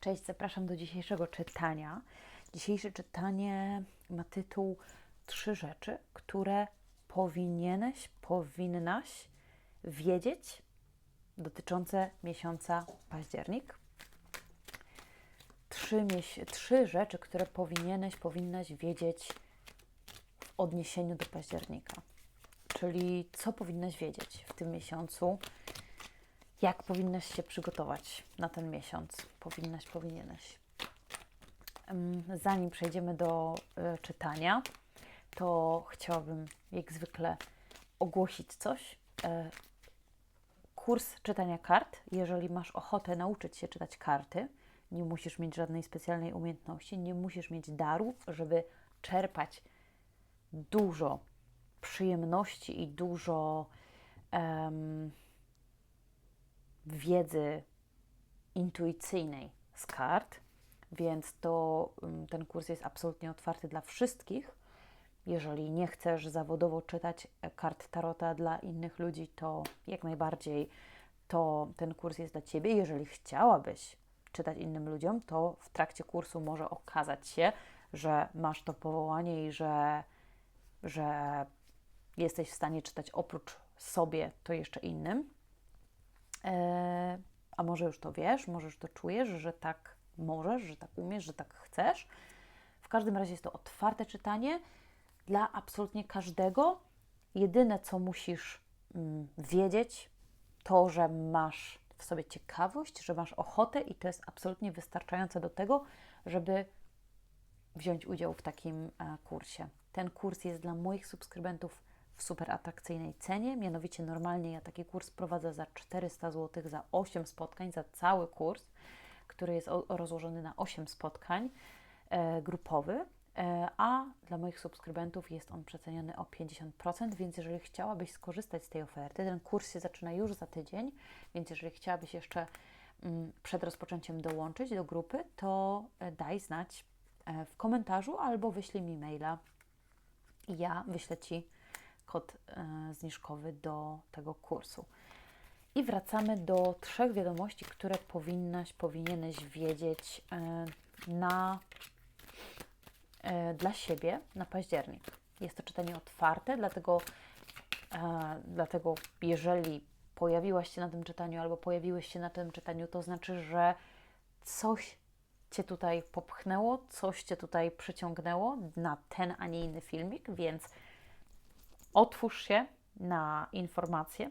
Cześć, zapraszam do dzisiejszego czytania. Dzisiejsze czytanie ma tytuł Trzy rzeczy, które powinieneś, powinnaś wiedzieć dotyczące miesiąca październik. Trzy, trzy rzeczy, które powinieneś, powinnaś wiedzieć w odniesieniu do października. Czyli co powinnaś wiedzieć w tym miesiącu, jak powinnaś się przygotować na ten miesiąc? Powinnaś, powinieneś. Zanim przejdziemy do y, czytania, to chciałabym jak zwykle ogłosić coś. E, kurs czytania kart. Jeżeli masz ochotę nauczyć się czytać karty, nie musisz mieć żadnej specjalnej umiejętności, nie musisz mieć darów, żeby czerpać dużo przyjemności i dużo um, wiedzy intuicyjnej z kart, więc to mm, ten kurs jest absolutnie otwarty dla wszystkich. Jeżeli nie chcesz zawodowo czytać kart tarota dla innych ludzi, to jak najbardziej to ten kurs jest dla Ciebie. Jeżeli chciałabyś czytać innym ludziom, to w trakcie kursu może okazać się, że masz to powołanie i że, że jesteś w stanie czytać oprócz sobie to jeszcze innym. E, a może już to wiesz, może już to czujesz, że tak możesz, że tak umiesz, że tak chcesz. W każdym razie jest to otwarte czytanie dla absolutnie każdego. Jedyne, co musisz mm, wiedzieć, to, że masz w sobie ciekawość, że masz ochotę i to jest absolutnie wystarczające do tego, żeby wziąć udział w takim e, kursie. Ten kurs jest dla moich subskrybentów w super atrakcyjnej cenie. Mianowicie normalnie ja taki kurs prowadzę za 400 zł za 8 spotkań, za cały kurs, który jest rozłożony na 8 spotkań e, grupowy. E, a dla moich subskrybentów jest on przeceniony o 50%, więc jeżeli chciałabyś skorzystać z tej oferty, ten kurs się zaczyna już za tydzień, więc jeżeli chciałabyś jeszcze mm, przed rozpoczęciem dołączyć do grupy, to e, daj znać e, w komentarzu albo wyślij mi maila i ja wyślę Ci kod e, zniżkowy do tego kursu. I wracamy do trzech wiadomości, które powinnaś, powinieneś wiedzieć e, na, e, dla siebie na październik. Jest to czytanie otwarte, dlatego, dlatego jeżeli pojawiłaś się na tym czytaniu albo pojawiłeś się na tym czytaniu, to znaczy, że coś Cię tutaj popchnęło, coś Cię tutaj przyciągnęło na ten, a nie inny filmik, więc Otwórz się na informacje,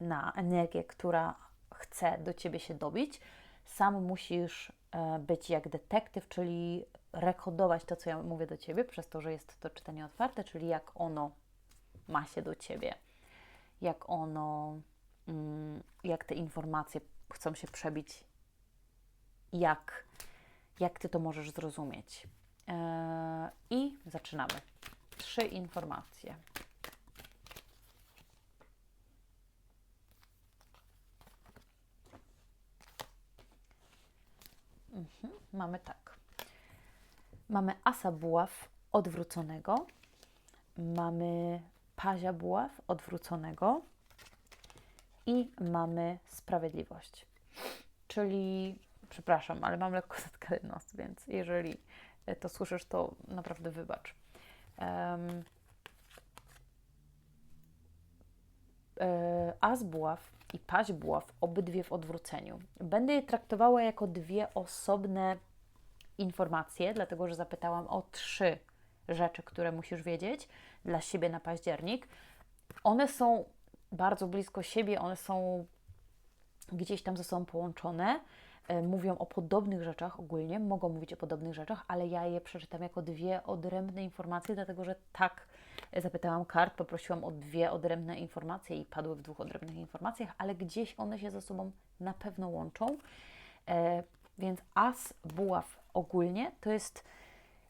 na energię, która chce do ciebie się dobić. Sam musisz e, być jak detektyw, czyli rekodować to, co ja mówię do ciebie, przez to, że jest to czytanie otwarte, czyli jak ono ma się do ciebie, jak ono, mm, jak te informacje chcą się przebić, jak, jak ty to możesz zrozumieć. E, I zaczynamy trzy informacje. Mhm. Mamy tak. Mamy asa buław odwróconego, mamy pazia buław odwróconego i mamy sprawiedliwość. Czyli, przepraszam, ale mam lekko zatkany nos, więc jeżeli to słyszysz, to naprawdę wybacz um, as buław i paź buław, obydwie w odwróceniu. Będę je traktowała jako dwie osobne informacje, dlatego że zapytałam o trzy rzeczy, które musisz wiedzieć dla siebie na październik. One są bardzo blisko siebie, one są gdzieś tam ze sobą połączone. E, mówią o podobnych rzeczach ogólnie, mogą mówić o podobnych rzeczach, ale ja je przeczytam jako dwie odrębne informacje, dlatego że tak e, zapytałam kart, poprosiłam o dwie odrębne informacje i padły w dwóch odrębnych informacjach, ale gdzieś one się ze sobą na pewno łączą. E, więc as, buław ogólnie to jest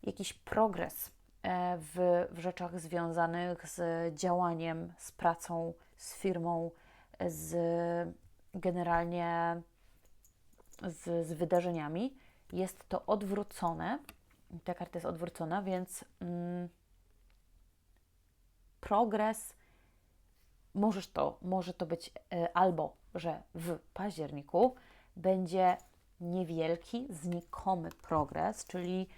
jakiś progres e, w, w rzeczach związanych z działaniem, z pracą, z firmą, z generalnie z, z wydarzeniami, jest to odwrócone. Ta karta jest odwrócona, więc mm, progres możesz to, może to być e, albo, że w październiku będzie niewielki, znikomy progres, czyli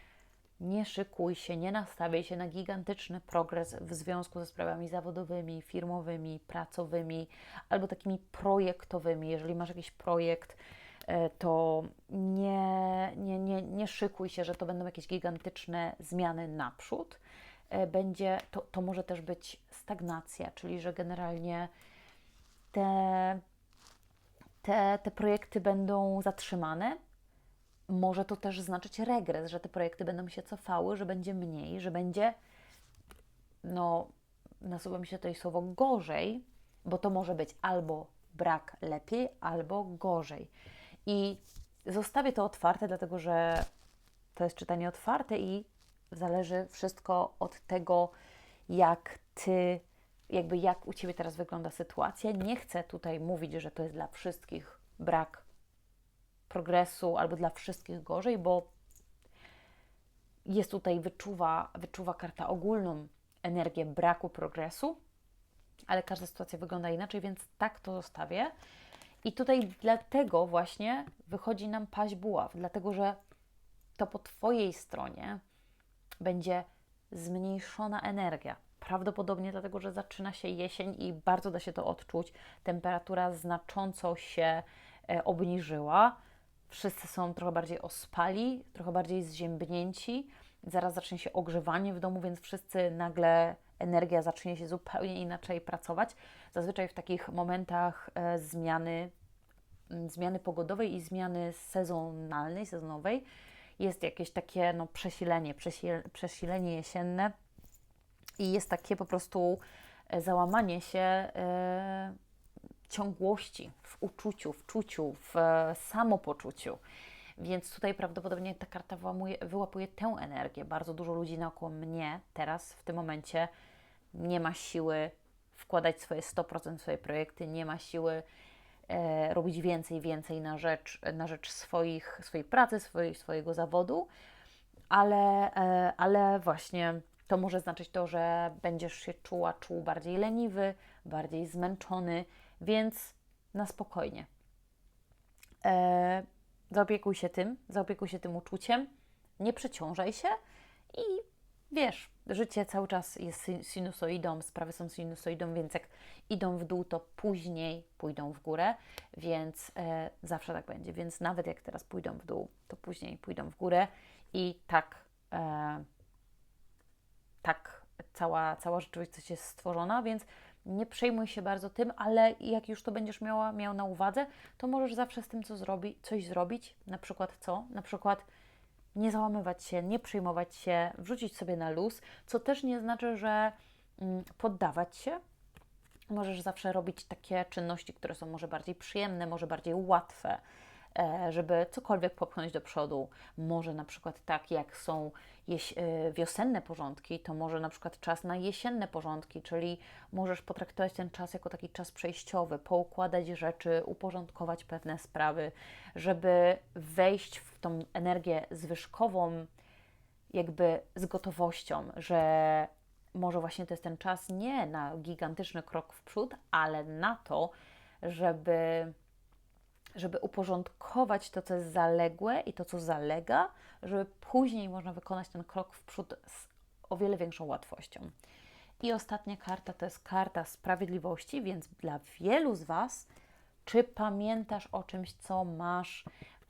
nie szykuj się, nie nastawiaj się na gigantyczny progres w związku ze sprawami zawodowymi, firmowymi, pracowymi albo takimi projektowymi. Jeżeli masz jakiś projekt, to nie, nie, nie, nie szykuj się, że to będą jakieś gigantyczne zmiany naprzód. E, będzie, to, to może też być stagnacja, czyli że generalnie te, te, te projekty będą zatrzymane, może to też znaczyć regres, że te projekty będą się cofały, że będzie mniej, że będzie, no, nasuwa mi się tutaj słowo gorzej, bo to może być albo brak lepiej, albo gorzej. I zostawię to otwarte, dlatego że to jest czytanie otwarte i zależy wszystko od tego, jak ty, jakby jak u ciebie teraz wygląda sytuacja. Nie chcę tutaj mówić, że to jest dla wszystkich brak progresu albo dla wszystkich gorzej, bo jest tutaj, wyczuwa, wyczuwa karta ogólną energię braku progresu, ale każda sytuacja wygląda inaczej, więc tak to zostawię. I tutaj dlatego właśnie wychodzi nam paść buław, dlatego że to po Twojej stronie będzie zmniejszona energia. Prawdopodobnie dlatego, że zaczyna się jesień i bardzo da się to odczuć. Temperatura znacząco się e, obniżyła wszyscy są trochę bardziej ospali, trochę bardziej zziębnięci. Zaraz zacznie się ogrzewanie w domu, więc wszyscy nagle energia zacznie się zupełnie inaczej pracować. Zazwyczaj w takich momentach e, zmiany, zmiany pogodowej i zmiany sezonalnej, sezonowej jest jakieś takie no, przesilenie, przesil, przesilenie jesienne i jest takie po prostu e, załamanie się. E, ciągłości w uczuciu, w czuciu, w samopoczuciu. Więc tutaj prawdopodobnie ta karta wyłamuje, wyłapuje tę energię. Bardzo dużo ludzi naokoło mnie teraz, w tym momencie, nie ma siły wkładać swoje 100% w swoje projekty, nie ma siły e, robić więcej, więcej na rzecz, na rzecz swoich, swojej pracy, swojego zawodu, ale, e, ale właśnie to może znaczyć to, że będziesz się czuła, czuł bardziej leniwy, bardziej zmęczony, więc na spokojnie. E, zaopiekuj się tym, zaopiekuj się tym uczuciem, nie przeciążaj się i wiesz, życie cały czas jest sinusoidą, sprawy są sinusoidą, więc jak idą w dół, to później pójdą w górę, więc e, zawsze tak będzie. Więc nawet jak teraz pójdą w dół, to później pójdą w górę i tak, e, tak cała, cała rzeczywistość jest stworzona, więc nie przejmuj się bardzo tym, ale jak już to będziesz miała, miał na uwadze, to możesz zawsze z tym co zrobi, coś zrobić. Na przykład co? Na przykład nie załamywać się, nie przejmować się, wrzucić sobie na luz, co też nie znaczy, że mm, poddawać się. Możesz zawsze robić takie czynności, które są może bardziej przyjemne, może bardziej łatwe, żeby cokolwiek popchnąć do przodu. Może na przykład tak jak są e, wiosenne porządki, to może na przykład czas na jesienne porządki, czyli możesz potraktować ten czas jako taki czas przejściowy, poukładać rzeczy, uporządkować pewne sprawy, żeby wejść w tą energię zwyżkową, jakby z gotowością, że może właśnie to jest ten czas nie na gigantyczny krok w przód, ale na to, żeby żeby uporządkować to, co jest zaległe i to, co zalega, żeby później można wykonać ten krok w przód z o wiele większą łatwością. I ostatnia karta to jest karta sprawiedliwości, więc dla wielu z Was, czy pamiętasz o czymś, co masz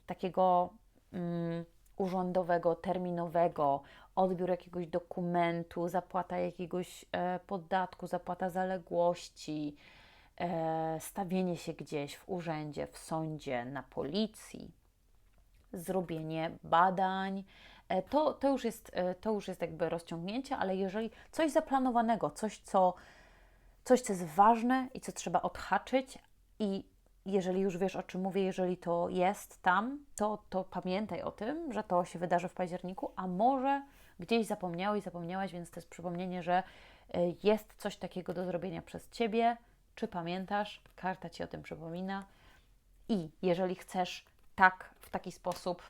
takiego mm, urzędowego, terminowego, odbiór jakiegoś dokumentu, zapłata jakiegoś e, podatku, zapłata zaległości, stawienie się gdzieś w urzędzie, w sądzie, na policji, zrobienie badań. E, to, to, już jest, e, to już jest jakby rozciągnięcie, ale jeżeli coś zaplanowanego, coś co, coś, co jest ważne i co trzeba odhaczyć, i jeżeli już wiesz o czym mówię, jeżeli to jest tam, to, to pamiętaj o tym, że to się wydarzy w październiku, a może gdzieś zapomniałeś, zapomniałaś, więc to jest przypomnienie, że e, jest coś takiego do zrobienia przez ciebie, czy pamiętasz? Karta ci o tym przypomina. I jeżeli chcesz tak, w taki sposób,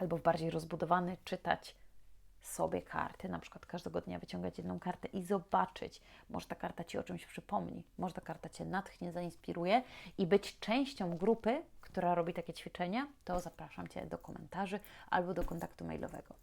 albo w bardziej rozbudowany, czytać sobie karty, na przykład każdego dnia wyciągać jedną kartę i zobaczyć, może ta karta Ci o czymś przypomni, może ta karta Cię natchnie, zainspiruje i być częścią grupy, która robi takie ćwiczenia, to zapraszam Cię do komentarzy albo do kontaktu mailowego.